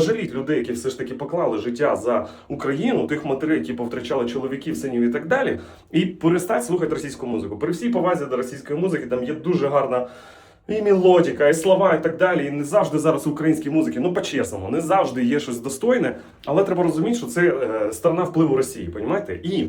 Жаліть людей, які все ж таки поклали життя за Україну, тих матерей, які повтрачали чоловіків, синів і так далі, і перестать слухати російську музику. При всій повазі до російської музики там є дуже гарна. І мелодика, і слова, і так далі. І не завжди зараз українські музики, ну по-чесному, не завжди є щось достойне, але треба розуміти, що це е, сторона впливу Росії, понімаєте? І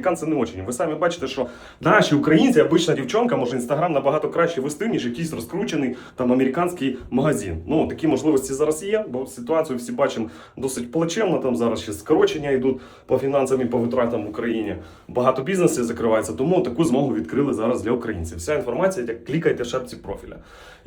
американці не очень. Ви самі бачите, що наші українці, обична дівчонка, може інстаграм набагато краще вести, ніж якийсь розкручений там американський магазин. Ну такі можливості зараз є, бо ситуацію всі бачимо досить плачевно. Там зараз ще скорочення йдуть по фінансам і по витратам в Україні. Багато бізнесів закривається, тому таку змогу відкрили зараз для українців. Вся інформація, як клікайте в шапці профіля.